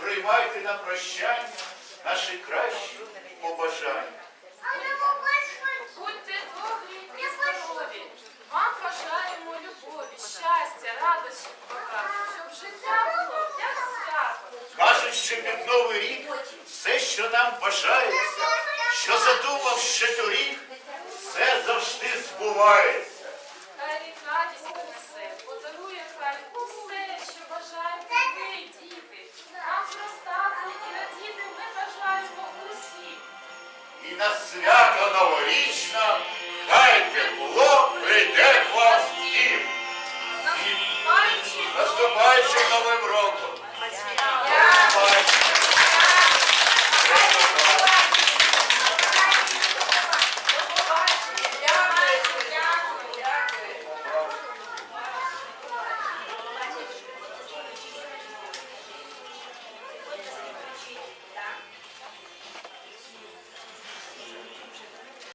приймайте на прощання наші кращі побажання. Будьте добрі і здорові. Вам бажаємо любові, щастя, багато, щоб життя було як свято. Кажуть, що під новий рік все, що нам бажається, що задумав ще торік, все завжди збувається. На свято новорічна, хай тепло прийде к вам в дім. Наступаючи!